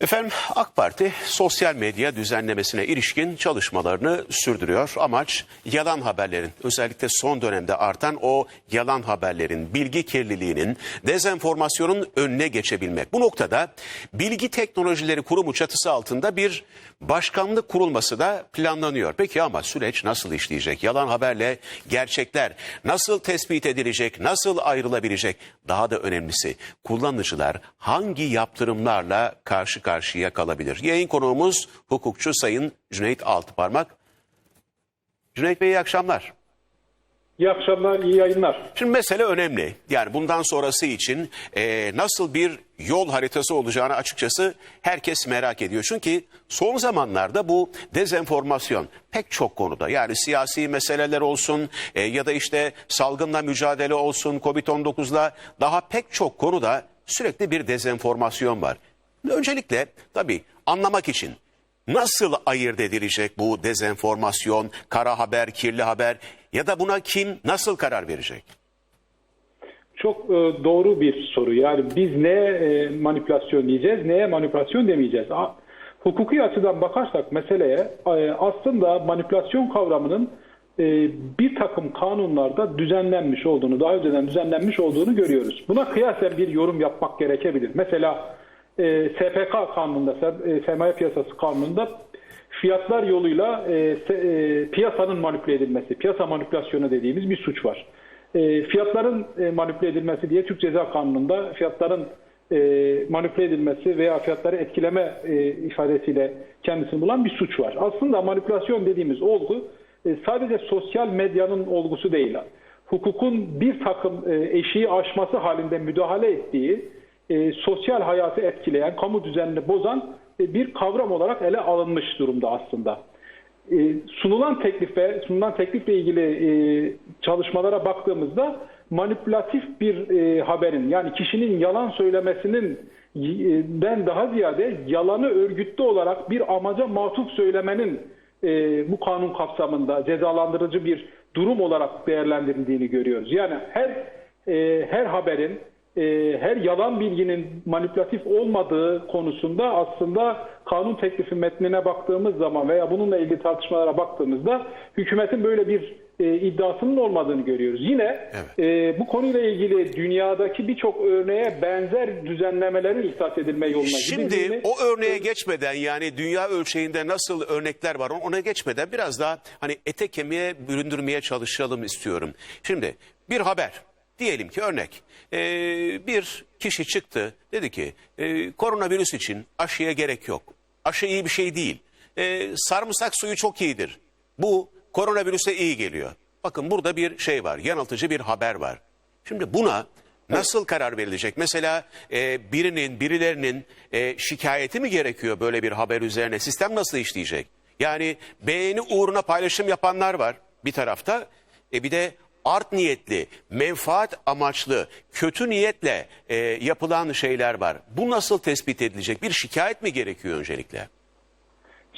Efendim AK Parti sosyal medya düzenlemesine ilişkin çalışmalarını sürdürüyor. Amaç yalan haberlerin özellikle son dönemde artan o yalan haberlerin, bilgi kirliliğinin, dezenformasyonun önüne geçebilmek. Bu noktada Bilgi Teknolojileri Kurumu çatısı altında bir başkanlık kurulması da planlanıyor. Peki ama süreç nasıl işleyecek? Yalan haberle gerçekler nasıl tespit edilecek, nasıl ayrılabilecek? Daha da önemlisi kullanıcılar hangi yaptırımlarla karşı karşıya kalabilir? Yayın konuğumuz hukukçu Sayın Cüneyt Altıparmak. Cüneyt Bey iyi akşamlar. İyi akşamlar, iyi yayınlar. Şimdi mesele önemli. Yani bundan sonrası için e, nasıl bir yol haritası olacağını açıkçası herkes merak ediyor. Çünkü son zamanlarda bu dezenformasyon pek çok konuda yani siyasi meseleler olsun e, ya da işte salgınla mücadele olsun Covid-19'la daha pek çok konuda sürekli bir dezenformasyon var. Öncelikle tabii anlamak için Nasıl ayırt edilecek bu dezenformasyon, kara haber, kirli haber ya da buna kim nasıl karar verecek? Çok e, doğru bir soru. Yani biz neye e, manipülasyon diyeceğiz, neye manipülasyon demeyeceğiz. Hukuki açıdan bakarsak meseleye e, aslında manipülasyon kavramının bir takım kanunlarda düzenlenmiş olduğunu, daha önceden düzenlenmiş olduğunu görüyoruz. Buna kıyasen bir yorum yapmak gerekebilir. Mesela e, SPK kanununda, e, sermaye piyasası kanununda fiyatlar yoluyla e, e, piyasanın manipüle edilmesi, piyasa manipülasyonu dediğimiz bir suç var. E, fiyatların e, manipüle edilmesi diye Türk Ceza Kanunu'nda fiyatların e, manipüle edilmesi veya fiyatları etkileme e, ifadesiyle kendisini bulan bir suç var. Aslında manipülasyon dediğimiz olgu e, sadece sosyal medyanın olgusu değil. Hukukun bir takım e, eşiği aşması halinde müdahale ettiği, e, sosyal hayatı etkileyen, kamu düzenini bozan e, bir kavram olarak ele alınmış durumda aslında. E, sunulan teklife, sunulan teklifle ilgili e, çalışmalara baktığımızda manipülatif bir e, haberin yani kişinin yalan söylemesinin e, den daha ziyade yalanı örgütlü olarak bir amaca matuf söylemenin e, bu kanun kapsamında cezalandırıcı bir durum olarak değerlendirildiğini görüyoruz. Yani her e, her haberin her yalan bilginin manipülatif olmadığı konusunda aslında kanun teklifi metnine baktığımız zaman veya bununla ilgili tartışmalara baktığımızda hükümetin böyle bir e, iddiasının olmadığını görüyoruz. Yine Evet. e, bu konuyla ilgili dünyadaki birçok örneğe benzer düzenlemelerin ihsas edilme yoluna Şimdi gidildiğini- o örneğe geçmeden yani dünya ölçeğinde nasıl örnekler var ona geçmeden biraz daha hani ete kemiğe büründürmeye çalışalım istiyorum. Şimdi bir haber diyelim ki örnek e, bir kişi çıktı dedi ki e, koronavirüs için aşıya gerek yok. Aşı iyi bir şey değil. E, sarımsak suyu çok iyidir. Bu koronavirüse iyi geliyor. Bakın burada bir şey var yanıltıcı bir haber var. Şimdi buna Nasıl karar verilecek? Mesela e, birinin, birilerinin e, şikayeti mi gerekiyor böyle bir haber üzerine? Sistem nasıl işleyecek? Yani beğeni uğruna paylaşım yapanlar var bir tarafta. E, bir de art niyetli, menfaat amaçlı, kötü niyetle e, yapılan şeyler var. Bu nasıl tespit edilecek? Bir şikayet mi gerekiyor öncelikle?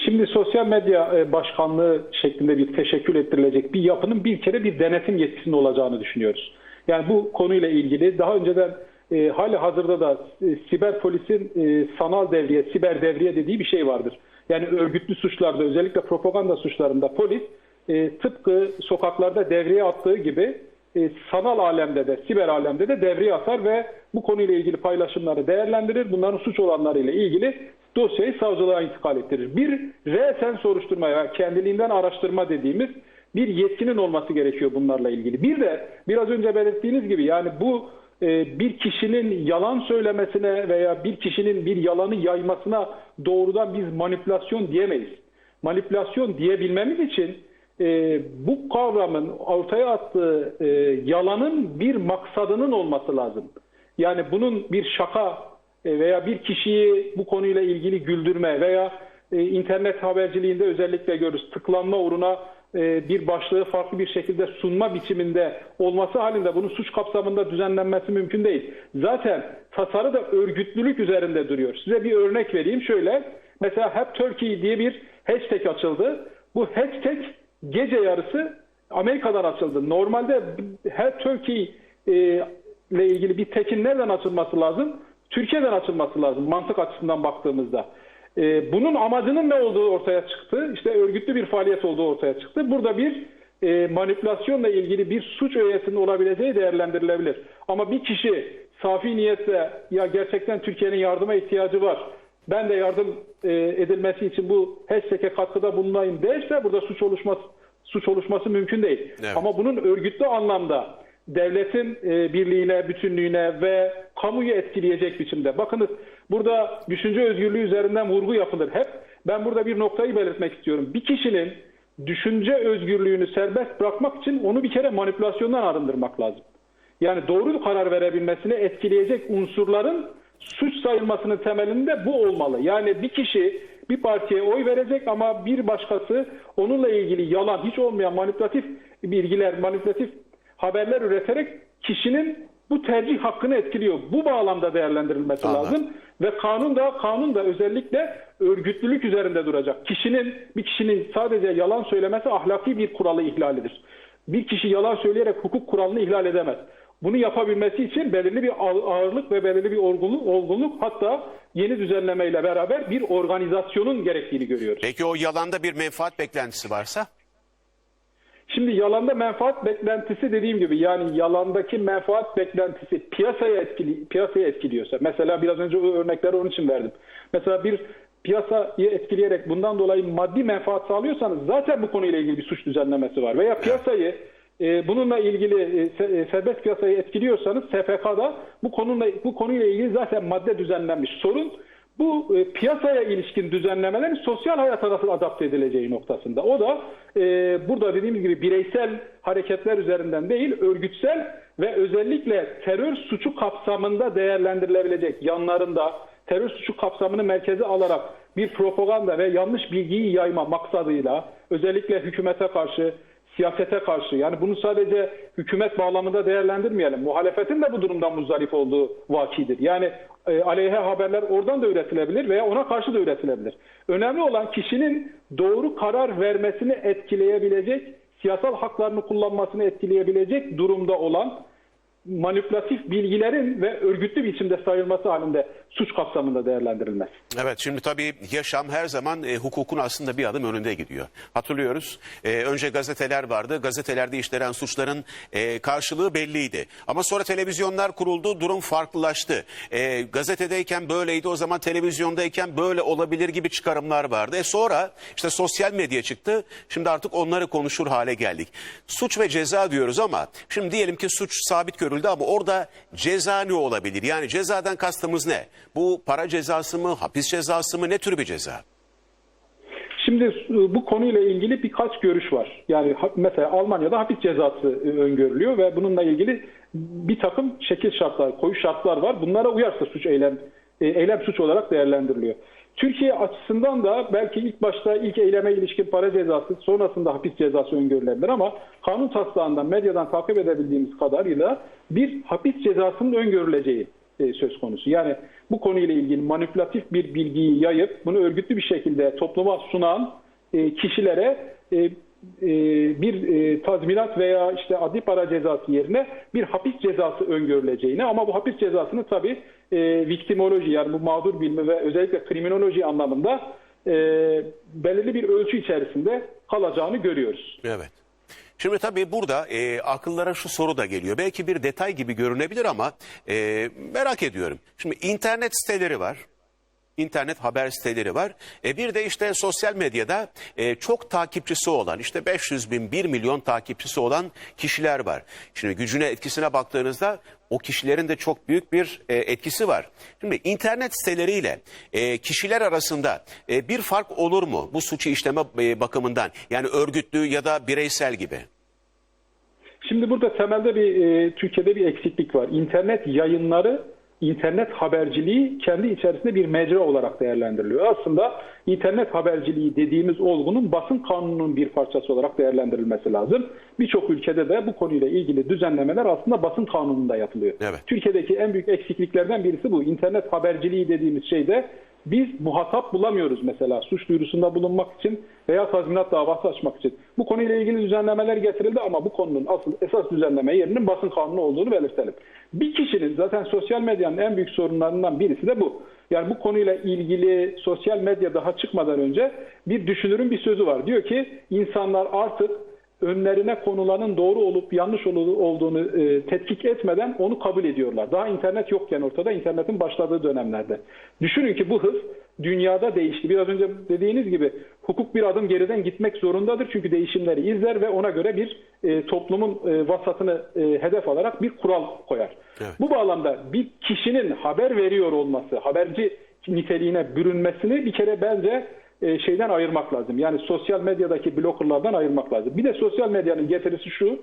Şimdi sosyal medya e, başkanlığı şeklinde bir teşekkül ettirilecek bir yapının bir kere bir denetim yetkisinin olacağını düşünüyoruz. Yani bu konuyla ilgili daha önceden e, hali hazırda da e, siber polisin e, sanal devriye, siber devriye dediği bir şey vardır. Yani örgütlü suçlarda özellikle propaganda suçlarında polis e, tıpkı sokaklarda devreye attığı gibi e, sanal alemde de, siber alemde de devreye atar ve bu konuyla ilgili paylaşımları değerlendirir. Bunların suç olanlarıyla ilgili dosyayı savcılığa intikal ettirir. Bir resen soruşturma veya kendiliğinden araştırma dediğimiz bir yetkinin olması gerekiyor bunlarla ilgili. Bir de biraz önce belirttiğiniz gibi yani bu e, bir kişinin yalan söylemesine veya bir kişinin bir yalanı yaymasına doğrudan biz manipülasyon diyemeyiz. Manipülasyon diyebilmemiz için e, bu kavramın ortaya attığı e, yalanın bir maksadının olması lazım. Yani bunun bir şaka e, veya bir kişiyi bu konuyla ilgili güldürme veya e, internet haberciliğinde özellikle görürüz tıklanma uğruna e, bir başlığı farklı bir şekilde sunma biçiminde olması halinde bunun suç kapsamında düzenlenmesi mümkün değil. Zaten tasarı da örgütlülük üzerinde duruyor. Size bir örnek vereyim şöyle. Mesela Hep Turkey diye bir hashtag açıldı. Bu hashtag gece yarısı Amerika'dan açıldı. Normalde Hep Turkey e, ile ilgili bir tekin nereden açılması lazım? Türkiye'den açılması lazım mantık açısından baktığımızda. E, bunun amacının ne olduğu ortaya çıktı. İşte örgütlü bir faaliyet olduğu ortaya çıktı. Burada bir e, manipülasyonla ilgili bir suç öğesinin olabileceği değerlendirilebilir. Ama bir kişi safi niyetle ya gerçekten Türkiye'nin yardıma ihtiyacı var. Ben de yardım e, edilmesi için bu hashtag'e katkıda bulunayım derse burada suç oluşması suç oluşması mümkün değil. Evet. Ama bunun örgütlü anlamda devletin e, birliğine, bütünlüğüne ve kamuyu etkileyecek biçimde. Bakınız burada düşünce özgürlüğü üzerinden vurgu yapılır hep. Ben burada bir noktayı belirtmek istiyorum. Bir kişinin düşünce özgürlüğünü serbest bırakmak için onu bir kere manipülasyondan arındırmak lazım. Yani doğru karar verebilmesini etkileyecek unsurların suç sayılmasının temelinde bu olmalı. Yani bir kişi bir partiye oy verecek ama bir başkası onunla ilgili yalan, hiç olmayan manipülatif bilgiler, manipülatif haberler üreterek kişinin bu tercih hakkını etkiliyor. Bu bağlamda değerlendirilmesi Anladım. lazım ve kanun da kanun da özellikle örgütlülük üzerinde duracak. Kişinin bir kişinin sadece yalan söylemesi ahlaki bir kuralı ihlalidir. Bir kişi yalan söyleyerek hukuk kuralını ihlal edemez. Bunu yapabilmesi için belirli bir ağ- ağırlık ve belirli bir olgunluk, olgunluk hatta yeni düzenlemeyle beraber bir organizasyonun gerektiğini görüyoruz. Peki o yalanda bir menfaat beklentisi varsa? Şimdi yalanda menfaat beklentisi dediğim gibi yani yalandaki menfaat beklentisi piyasaya etkili piyasaya etkiliyorsa mesela biraz önce o örnekleri onun için verdim. Mesela bir piyasayı etkileyerek bundan dolayı maddi menfaat sağlıyorsanız zaten bu konuyla ilgili bir suç düzenlemesi var. Veya piyasayı e, bununla ilgili e, e, serbest piyasayı etkiliyorsanız SPK'da bu konuyla bu konuyla ilgili zaten madde düzenlenmiş. Sorun bu e, piyasaya ilişkin düzenlemelerin sosyal hayata nasıl adapte edileceği noktasında. O da burada dediğimiz gibi bireysel hareketler üzerinden değil, örgütsel ve özellikle terör suçu kapsamında değerlendirilebilecek yanlarında terör suçu kapsamını merkeze alarak bir propaganda ve yanlış bilgiyi yayma maksadıyla özellikle hükümete karşı siyasete karşı yani bunu sadece hükümet bağlamında değerlendirmeyelim. Muhalefetin de bu durumdan muzdarip olduğu vakidir. Yani e, aleyhe haberler oradan da üretilebilir veya ona karşı da üretilebilir. Önemli olan kişinin doğru karar vermesini etkileyebilecek, siyasal haklarını kullanmasını etkileyebilecek durumda olan manipülatif bilgilerin ve örgütlü biçimde sayılması halinde suç kapsamında değerlendirilmesi. Evet şimdi tabii yaşam her zaman e, hukukun aslında bir adım önünde gidiyor. Hatırlıyoruz e, önce gazeteler vardı. Gazetelerde işlenen suçların e, karşılığı belliydi. Ama sonra televizyonlar kuruldu durum farklılaştı. E, gazetedeyken böyleydi o zaman televizyondayken böyle olabilir gibi çıkarımlar vardı. E sonra işte sosyal medya çıktı. Şimdi artık onları konuşur hale geldik. Suç ve ceza diyoruz ama şimdi diyelim ki suç sabit görüldü ama orada ceza ne olabilir? Yani cezadan kastımız ne? Bu para cezası mı, hapis cezası mı, ne tür bir ceza? Şimdi e, bu konuyla ilgili birkaç görüş var. Yani mesela Almanya'da hapis cezası e, öngörülüyor ve bununla ilgili bir takım şekil şartlar, koyu şartlar var. Bunlara uyarsa suç eylem e, eylem suç olarak değerlendiriliyor. Türkiye açısından da belki ilk başta ilk eyleme ilişkin para cezası, sonrasında hapis cezası öngörülebilir ama kanun taslağından, medyadan takip edebildiğimiz kadarıyla bir hapis cezasının öngörüleceği e, söz konusu. Yani bu konuyla ilgili manipülatif bir bilgiyi yayıp bunu örgütlü bir şekilde topluma sunan e, kişilere e, bir tazminat veya işte adli para cezası yerine bir hapis cezası öngörüleceğini ama bu hapis cezasını tabii e, viktimoloji yani bu mağdur bilme ve özellikle kriminoloji anlamında e, belirli bir ölçü içerisinde kalacağını görüyoruz. Evet. Şimdi tabii burada e, akıllara şu soru da geliyor. Belki bir detay gibi görünebilir ama e, merak ediyorum. Şimdi internet siteleri var. İnternet haber siteleri var. E, bir de işte sosyal medyada e, çok takipçisi olan işte 500 bin 1 milyon takipçisi olan kişiler var. Şimdi gücüne etkisine baktığınızda o kişilerin de çok büyük bir e, etkisi var. Şimdi internet siteleriyle e, kişiler arasında e, bir fark olur mu bu suçu işleme e, bakımından? Yani örgütlü ya da bireysel gibi. Şimdi burada temelde bir e, Türkiye'de bir eksiklik var. İnternet yayınları, internet haberciliği kendi içerisinde bir mecra olarak değerlendiriliyor. Aslında internet haberciliği dediğimiz olgunun basın kanununun bir parçası olarak değerlendirilmesi lazım. Birçok ülkede de bu konuyla ilgili düzenlemeler aslında basın kanununda yapılıyor. Evet. Türkiye'deki en büyük eksikliklerden birisi bu. İnternet haberciliği dediğimiz şeyde biz muhatap bulamıyoruz mesela suç duyurusunda bulunmak için veya tazminat davası açmak için. Bu konuyla ilgili düzenlemeler getirildi ama bu konunun asıl esas düzenleme yerinin basın kanunu olduğunu belirtelim. Bir kişinin zaten sosyal medyanın en büyük sorunlarından birisi de bu. Yani bu konuyla ilgili sosyal medya daha çıkmadan önce bir düşünürün bir sözü var. Diyor ki insanlar artık önlerine konulanın doğru olup yanlış olduğunu e, tetkik etmeden onu kabul ediyorlar. Daha internet yokken ortada internetin başladığı dönemlerde. Düşünün ki bu hız dünyada değişti. Biraz önce dediğiniz gibi hukuk bir adım geriden gitmek zorundadır. Çünkü değişimleri izler ve ona göre bir e, toplumun e, vasatını e, hedef alarak bir kural koyar. Evet. Bu bağlamda bir kişinin haber veriyor olması, haberci niteliğine bürünmesini bir kere bence e, şeyden ayırmak lazım. Yani sosyal medyadaki bloggerlardan ayırmak lazım. Bir de sosyal medyanın getirisi şu,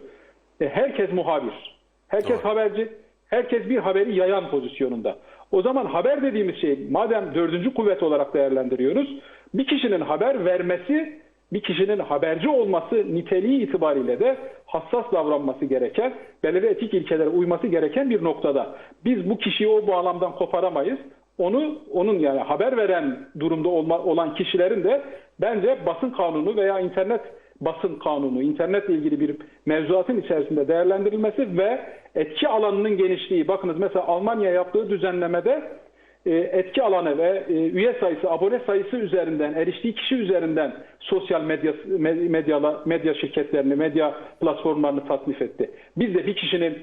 e, herkes muhabir, herkes Doğru. haberci, herkes bir haberi yayan pozisyonunda. O zaman haber dediğimiz şey madem dördüncü kuvvet olarak değerlendiriyoruz, bir kişinin haber vermesi, bir kişinin haberci olması niteliği itibariyle de hassas davranması gereken, belirli etik ilkelere uyması gereken bir noktada. Biz bu kişiyi o bağlamdan koparamayız. Onu onun yani haber veren durumda olma, olan kişilerin de bence basın kanunu veya internet basın kanunu, internetle ilgili bir mevzuatın içerisinde değerlendirilmesi ve etki alanının genişliği. Bakınız mesela Almanya yaptığı düzenlemede e, etki alanı ve e, üye sayısı, abone sayısı üzerinden, eriştiği kişi üzerinden sosyal medya med- medya medya şirketlerini, medya platformlarını tasnif etti. Biz de bir kişinin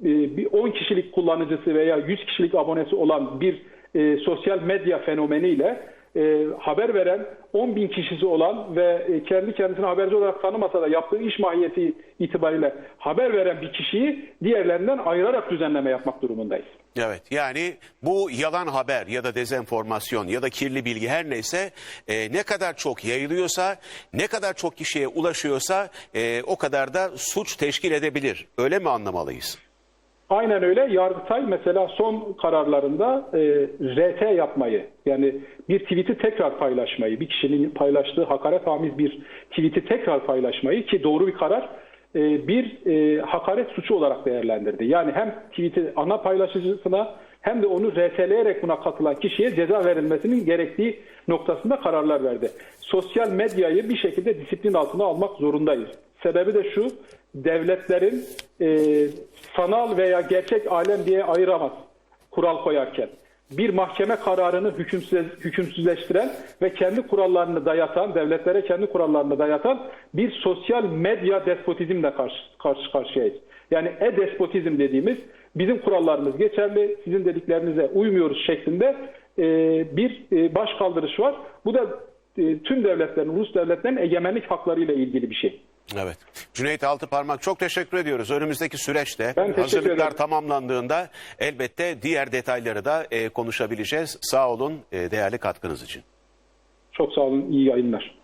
bir 10 kişilik kullanıcısı veya 100 kişilik abonesi olan bir e, sosyal medya fenomeniyle e, haber veren 10 bin kişisi olan ve e, kendi kendisini haberci olarak tanımasa da yaptığı iş mahiyeti itibariyle haber veren bir kişiyi diğerlerinden ayırarak düzenleme yapmak durumundayız. Evet yani bu yalan haber ya da dezenformasyon ya da kirli bilgi her neyse e, ne kadar çok yayılıyorsa ne kadar çok kişiye ulaşıyorsa e, o kadar da suç teşkil edebilir. Öyle mi anlamalıyız? Aynen öyle. Yargıtay mesela son kararlarında e, RT yapmayı yani bir tweet'i tekrar paylaşmayı, bir kişinin paylaştığı hakaret amiz bir tweet'i tekrar paylaşmayı ki doğru bir karar e, bir e, hakaret suçu olarak değerlendirdi. Yani hem tweet'i ana paylaşıcısına hem de onu RT'leyerek buna katılan kişiye ceza verilmesinin gerektiği noktasında kararlar verdi. Sosyal medyayı bir şekilde disiplin altına almak zorundayız. Sebebi de şu, devletlerin e, sanal veya gerçek alem diye ayıramaz kural koyarken. Bir mahkeme kararını hükümsüz, hükümsüzleştiren ve kendi kurallarını dayatan, devletlere kendi kurallarını dayatan bir sosyal medya despotizmle karşı, karşı karşıyayız. Yani e-despotizm dediğimiz bizim kurallarımız geçerli, sizin dediklerinize uymuyoruz şeklinde e, bir e, baş kaldırış var. Bu da e, tüm devletlerin, ulus devletlerin egemenlik haklarıyla ilgili bir şey. Evet. Cüneyt Altıparmak çok teşekkür ediyoruz. Önümüzdeki süreçte Ben hazırlıklar ederim. tamamlandığında elbette diğer detayları da e, konuşabileceğiz. Sağ olun e, değerli katkınız için. Çok sağ olun, iyi yayınlar.